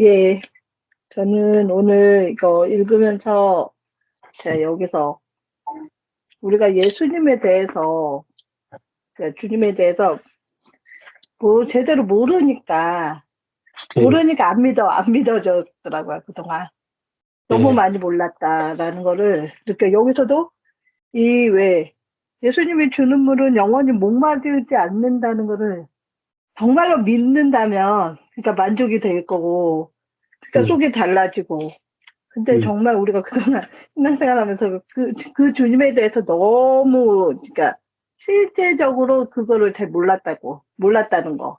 예. 저는 오늘 이거 읽으면서 제가 여기서 우리가 예수님에 대해서 그 주님에 대해서 뭐 제대로 모르니까 예. 모르니까 안 믿어 안 믿어졌더라고요 그동안 너무 예. 많이 몰랐다라는 거를 느껴 여기서도 이 왜 예수님이 주는 물은 영원히 목마르지 않는다는 거를 정말로 믿는다면 그러니까 만족이 될 거고 그러니까 음. 속이 달라지고 근데 음. 정말 우리가 그동안 신앙생활하면서 그, 그 주님에 대해서 너무 그러니까 실제적으로 그거를 잘 몰랐다고 몰랐다는 거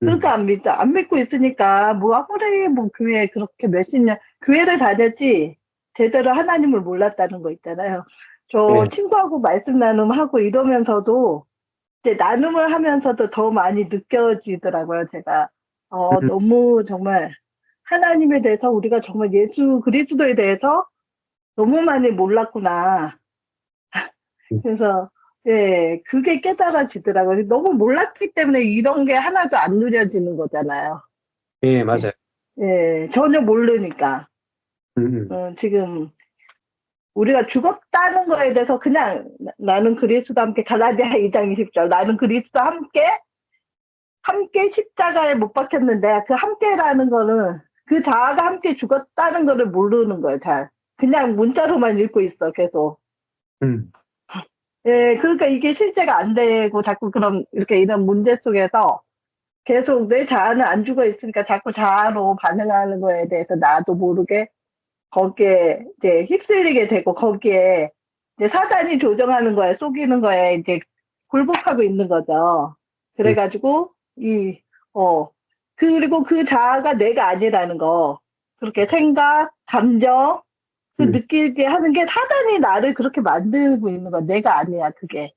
그러니까 안 믿다 안 믿고 있으니까 뭐 아무리 뭐 교회 그렇게 몇십 년 교회를 다녔지 제대로 하나님을 몰랐다는 거 있잖아요. 저 네. 친구하고 말씀 나눔하고 이러면서도 이제 나눔을 하면서도 더 많이 느껴지더라고요. 제가 어, 음. 너무 정말 하나님에 대해서 우리가 정말 예수 그리스도에 대해서 너무 많이 몰랐구나. 음. 그래서 예, 그게 깨달아지더라고요. 너무 몰랐기 때문에 이런 게 하나도 안 누려지는 거잖아요. 예, 맞아요. 예, 전혀 모르니까. 음, 음. 어, 지금 우리가 죽었다는 거에 대해서 그냥 나- 나는 그리스도와 함께 갈라디아 2장 20절 나는 그리스도와 함께 함께 십자가에 못 박혔는데 그 함께라는 거는 그 자아가 함께 죽었다는 거를 모르는 거예요 잘 그냥 문자로만 읽고 있어 계속 음. 예 그러니까 이게 실제가 안 되고 자꾸 그런 이렇게 이런 문제 속에서 계속 내 자아는 안 죽어 있으니까 자꾸 자아로 반응하는 거에 대해서 나도 모르게 거기에 이제 휩쓸리게 되고 거기에 이제 사단이 조정하는 거에 속이는 거에 이제 굴복하고 있는 거죠. 그래가지고 이 어 그리고 그 자아가 내가 아니라는 거 그렇게 생각, 감정 그 음. 느끼게 하는 게 사단이 나를 그렇게 만들고 있는 거 내가 아니야 그게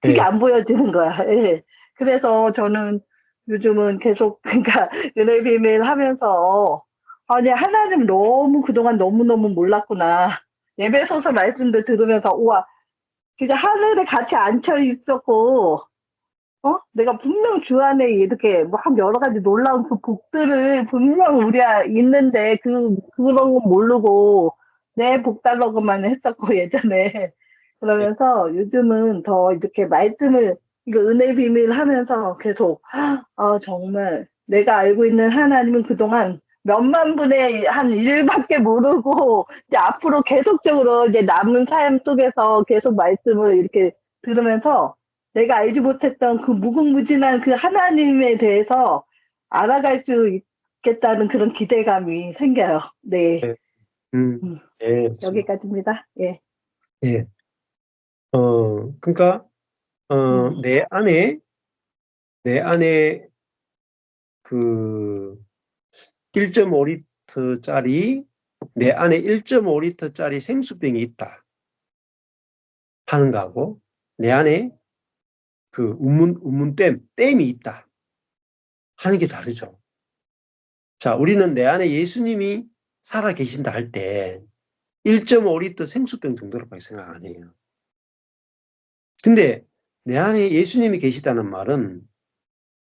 그게 예. 안 보여지는 거야. 예. 그래서 저는 요즘은 계속 그러니까 은혜 비밀 하면서 아니 하나님 너무 그동안 너무너무 몰랐구나. 예배소서 말씀도 들으면서 우와 진짜 하늘에 같이 앉혀 있었고 어? 내가 분명 주 안에 이렇게 뭐한 여러 가지 놀라운 그 복들을 분명 우리가 있는데 그 그런 건 모르고 내 복 달라고만 했었고 예전에. 그러면서 요즘은 더 이렇게 말씀을 이거 은혜 비밀 하면서 계속 아 정말 내가 알고 있는 하나님은 그동안 몇만 분의 한 1밖에 모르고 이제 앞으로 계속적으로 이제 남은 삶 속에서 계속 말씀을 이렇게 들으면서 내가 알지 못했던 그 무궁무진한 그 하나님에 대해서 알아갈 수 있겠다는 그런 기대감이 생겨요. 네. 네. 음. 음. 예. 여기까지입니다. 예. 예. 어, 그러니까 어, 음. 내 안에 내 안에 그 1.5리터짜리 내 안에 1.5리터짜리 생수병이 있다 하는 거하고 내 안에 그 운문 운문댐 댐이 있다 하는 게 다르죠. 자, 우리는 내 안에 예수님이 살아 계신다 할 때 1.5리터 생수병 정도로밖에 생각 안 해요. 근데 내 안에 예수님이 계시다는 말은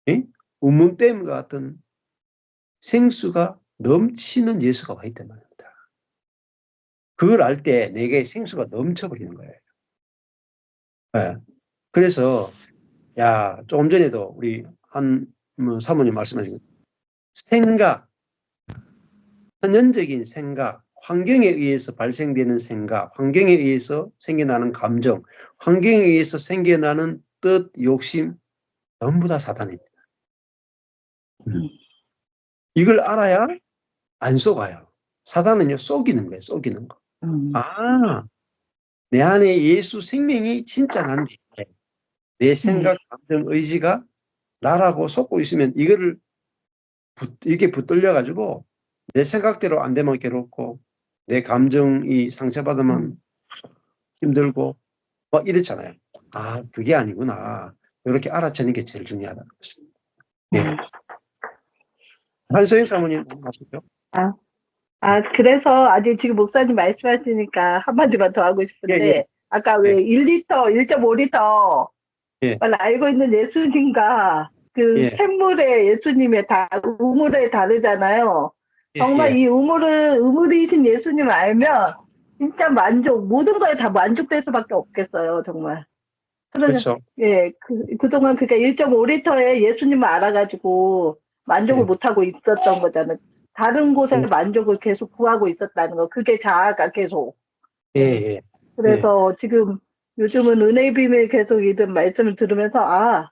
예? 운문댐 같은 생수가 넘치는 예수가 와 있단 말입니다. 그걸 알 때 내게 생수가 넘쳐버리는 거예요. 예. 그래서 야 조금 전에도 우리 한 뭐, 사모님 말씀하신 생각, 현연적인 생각, 환경에 의해서 발생되는 생각, 환경에 의해서 생겨나는 감정, 환경에 의해서 생겨나는 뜻, 욕심 전부 다 사단입니다. 음. 이걸 알아야 안 속아요. 사단은요 속이는 거예요. 속이는 거. 음. 아, 내 안에 예수 생명이 진짜 난데 내 생각, 감정, 의지가 나라고 속고 있으면 이거를 붙, 이게 붙들려 가지고 내 생각대로 안 되면 괴롭고 내 감정이 상처받으면 음. 힘들고 막 이랬잖아요. 아 그게 아니구나. 이렇게 알아채는 게 제일 중요하다는 것입니다. 예. 음. 한소영 사모님 하시죠. 아, 아, 그래서 아직 지금 목사님 말씀하시니까 한마디만 더 하고 싶은데, 예, 예. 아까 왜 1리터, 1.5리터, 예. 알고 있는 예수님과 그 예. 샘물의 예수님의 다, 우물에 다르잖아요. 정말 예. 이 우물을 우물이신 예수님 알면 진짜 만족 모든 거에 다 만족될 수밖에 없겠어요 정말. 그렇죠. 예, 그, 그동안 그니까 1.5리터에 예수님을 알아가지고 만족을 네. 못하고 있었던 거잖아요. 다른 곳에 음. 만족을 계속 구하고 있었다는 거. 그게 자아가 계속. 예, 예. 그래서 지금 요즘은 은혜의 비밀 계속 이든 말씀을 들으면서 아,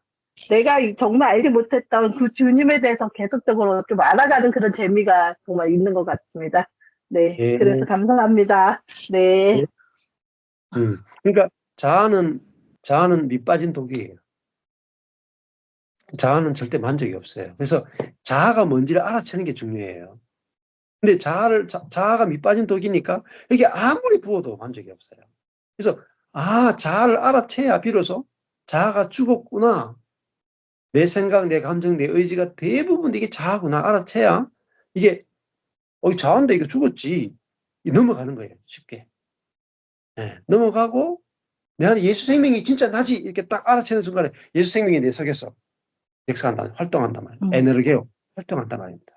내가 이- 정말 알지 못했던 그 주님에 대해서 계속적으로 좀 알아가는 그런 재미가 정말 있는 것 같습니다. 네. 예. 그래서 감사합니다. 네. 예. 음. 그러니까 자아는 자아는 밑빠진 독이에요. 자아는 절대 만족이 없어요. 그래서 자아가 뭔지를 알아채는 게 중요해요. 근데 자아를 자, 자아가 밑빠진 독이니까 이게 아무리 부어도 만족이 없어요. 그래서 아 자아를 알아채야 비로소 자아가 죽었구나. 내 생각, 내 감정, 내 의지가 대부분 이게 자아구나 알아채야 이게 어이 자아인데 이거 죽었지 이 넘어가는 거예요 쉽게. 예, 넘어가고 내 안에 예수 생명이 진짜 나지 이렇게 딱 알아채는 순간에 예수 생명이 내 속에서 역사한다 활동한단 말이에요. 음. 에너게요 활동한단 말입니다.